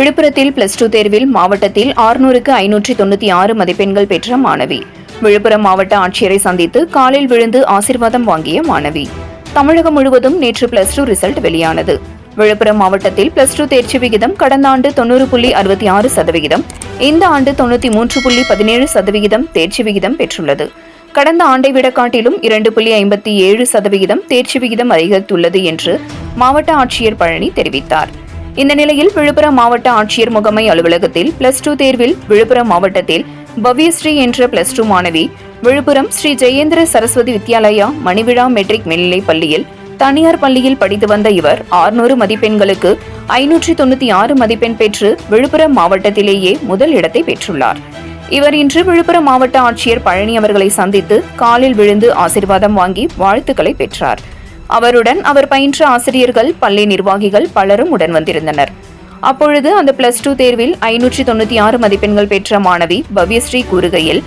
விழுப்புரத்தில் plus two தேர்வில் மாவட்டத்தில் ஆறுநூறுக்கு ஐநூற்றி தொண்ணூற்றி ஆறு மதிப்பெண்கள் பெற்ற மாணவி. விழுப்புரம் மாவட்ட ஆட்சியரை சந்தித்து காலில் விழுந்து ஆசிர்வாதம் வாங்கிய மாணவி. தமிழகம் முழுவதும் நேற்று பிளஸ் டூ ரிசல்ட் வெளியானது. விழுப்புரம் மாவட்டத்தில் பிளஸ் டூ தேர்ச்சி விகிதம் கடந்த ஆண்டு தொண்ணூறு புள்ளி அறுபத்தி ஆறு சதவிகிதம் இந்த ஆண்டு தொண்ணூற்றி மூன்று புள்ளி பதினேழு சதவிகிதம் தேர்ச்சி விகிதம் பெற்றுள்ளது. கடந்த ஆண்டை விட காட்டிலும் இரண்டு புள்ளி ஐம்பத்தி ஏழு சதவிகிதம் தேர்ச்சி விகிதம் அதிகரித்துள்ளது என்று மாவட்ட ஆட்சியர் பழனி தெரிவித்தார். இந்த நிலையில் விழுப்புரம் மாவட்ட ஆட்சியர் முகமை அலுவலகத்தில் பிளஸ் டூ தேர்வில் விழுப்புரம் மாவட்டத்தில் பவ்யஸ்ரீ என்ற பிளஸ் டூ மாணவி விழுப்புரம் ஸ்ரீ ஜெயேந்திர சரஸ்வதி வித்யாலயா மணிவிழா மெட்ரிக் மேல்நிலைப் பள்ளியில் தனியார் பள்ளியில் படித்து வந்த இவர் ஆறுநூறு மதிப்பெண்களுக்கு ஐநூற்றி தொண்ணூத்தி ஆறு மதிப்பெண் பெற்று விழுப்புரம் மாவட்டத்திலேயே முதல் இடத்தை பெற்றுள்ளார். இவர் இன்று விழுப்புரம் மாவட்ட ஆட்சியர் பழனி அவர்களை சந்தித்து காலில் விழுந்து ஆசிர்வாதம் வாங்கி வாழ்த்துக்களை பெற்றார். அவருடன் அவர் பயின்ற ஆசிரியர்கள் பள்ளி நிர்வாகிகள் பலரும் உடன் வந்திருந்தனர். அப்பொழுது அந்த பிளஸ் டூ தேர்வில் ஐநூற்றி தொண்ணூற்றி ஆறு மதிப்பெண்கள் பெற்ற மாணவி பவ்யஸ்ரீ கூறுகையில்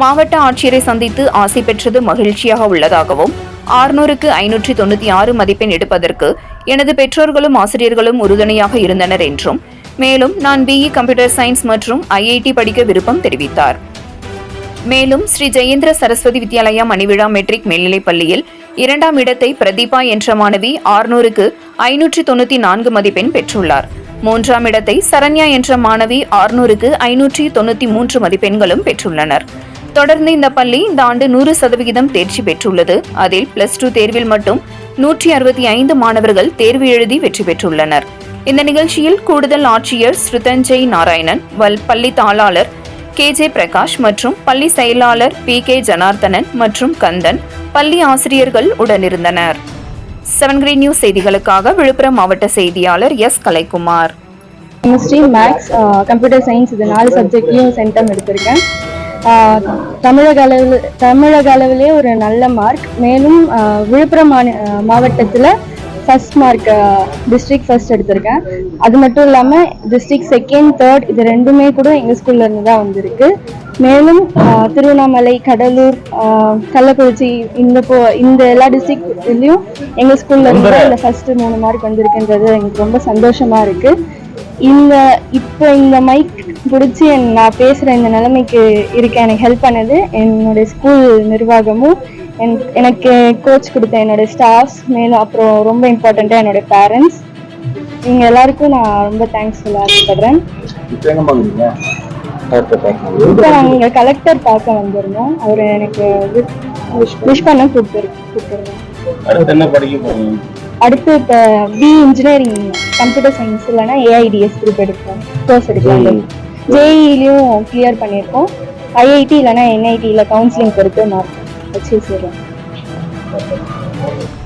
மாவட்ட ஆட்சியரை சந்தித்து ஆசை பெற்றது மகிழ்ச்சியாக உள்ளதாகவும் ஆறுநூறுக்கு ஐநூற்றி தொண்ணூற்றி ஆறு மதிப்பெண் எடுப்பதற்கு எனது பெற்றோர்களும் ஆசிரியர்களும் உறுதுணையாக இருந்தனர் என்றும் மேலும் நான் பிஇ கம்ப்யூட்டர் சயின்ஸ் மற்றும் ஐஐடி படிக்க விருப்பம் தெரிவித்தார். மேலும் ஸ்ரீ ஜெயேந்திர சரஸ்வதி வித்யாலயா மணிவிழா மெட்ரிக் மேல்நிலைப் பள்ளியில் இரண்டாம் இடத்தை பிரதீபா என்ற மாணவி ஆறுநூறுக்கு ஐநூற்றி தொண்ணூத்தி நான்கு மதிப்பெண் பெற்றுள்ளார். மூன்றாம் இடத்தை சரண்யா என்ற மாணவி ஆறுநூறுக்கு ஐநூற்றி தொண்ணூத்தி மூன்று மதிப்பெண்களும் பெற்றுள்ளனர். தொடர்ந்து இந்த பள்ளி இந்த ஆண்டு நூறு சதவிகிதம் தேர்ச்சி பெற்றுள்ளது. அதில் பிளஸ் டூ தேர்வில் மட்டும் நூற்றி அறுபத்தி ஐந்து மாணவர்கள் தேர்வு எழுதி வெற்றி பெற்றுள்ளனர். இந்த நிகழ்ச்சியில் கூடுதல் ஆட்சியர் ஸ்ருதஞ்சய் நாராயணன் வல் பள்ளி தாளாளர் கே ஜே பிரகாஷ் மற்றும் பள்ளி செயலாளர் பி கே ஜனார்தனன் மற்றும் கந்தன் பள்ளி ஆசிரியர்கள் உடனிருந்தனர். செவன் கிரீன் நியூஸ் செய்திகளுக்காக விழுப்புரம் மாவட்ட செய்தியாளர் S. Kalaikumar. Chemistry maths computer science இது நாலு சப்ஜெக்ட்லையும் சென்டம் எடுத்திருக்கேன். தமிழக அளவில் தமிழக அளவிலே ஒரு நல்ல மார்க் மேலும் விழுப்புரம் மாநி மாவட்டத்தில் ஃபர்ஸ்ட் மார்க் டிஸ்ட்ரிக்ட் ஃபர்ஸ்ட் எடுத்திருக்கேன். அது மட்டும் இல்லாமல் டிஸ்ட்ரிக்ட் செகண்ட் தேர்ட் இது ரெண்டுமே கூட எங்கள் ஸ்கூல்லேருந்து தான் வந்திருக்கு. மேலும் திருவண்ணாமலை கடலூர் கள்ளக்குறிச்சி இந்த போ இந்த எல்லா டிஸ்ட்ரிக்ட்லேயும் எங்கள் ஸ்கூல்லேருந்து தான் இந்த ஃபஸ்ட்டு மூணு மார்க் வந்திருக்குன்றது எனக்கு ரொம்ப சந்தோஷமாக இருக்குது இந்த இப்போ இந்த மைக் பிடிச்சி நான் பேசுகிற இந்த நிலைமைக்கு இருக்க எனக்கு ஹெல்ப் பண்ணது என்னுடைய ஸ்கூல் நிர்வாகமும் எனக்கு கோச் கொடுத்த என்னோட ஸ்டாஃப்ஸ் மேலும் அப்புறம் ரொம்ப இம்பார்ட்டண்ட்டாக என்னோட பேரண்ட்ஸ் இவங்க எல்லாருக்கும் நான் ரொம்ப தேங்க்ஸ் சொல்ல ஆசைப்படுறேன். இப்போ நாங்கள் கலெக்டர் பார்க்க வந்திருந்தோம். அவர் எனக்கு விஷ் பண்ண கூப்பிட்டு கூப்பிட்டுருந்தோம் அடுத்து என்ன படிக்க அடுத்து இப்போ பி இன்ஜினியரிங் கம்ப்யூட்டர் சயின்ஸ் இல்லைன்னா ஏஐடிஎஸ் குரூப் எடுப்போம். கோர்ஸ் எடுக்கலாம். ஜேஇலையும் கிளியர் பண்ணியிருக்கோம். ஐஐடி இல்லைன்னா என்ஐடியில் கவுன்சிலிங் பொறுத்து மார்க் 好清晰的。我